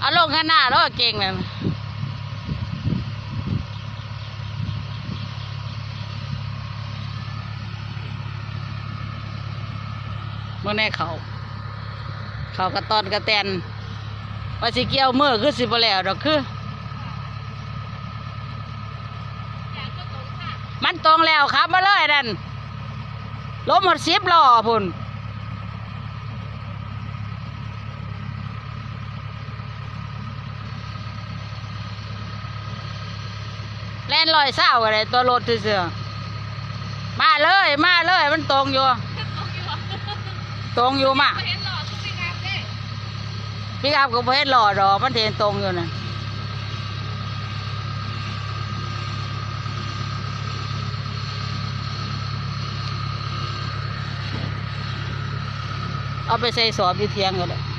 เอาลงข้างหน้าแล้วเก่งเลยเมื่อแน่เขา เขากระตอนกระแตนว่าสิเกี่ยวเมื่อคือสิบแล้วดอกคือ มันตรงแล้วครับมาเลยนั่นล้มหมดสิบล้อพุ่น แล่นลอยเศร้าอะไรตัวรถเสือๆมาเลยมาเลยมันตรงอยู่ ตรงอยู่มาพี่ครับก็บ่เห็นหล่อดอกมันเห็นตรงอยู่น่ะเอาไปใส่สอบอยู่เทียงก็ได้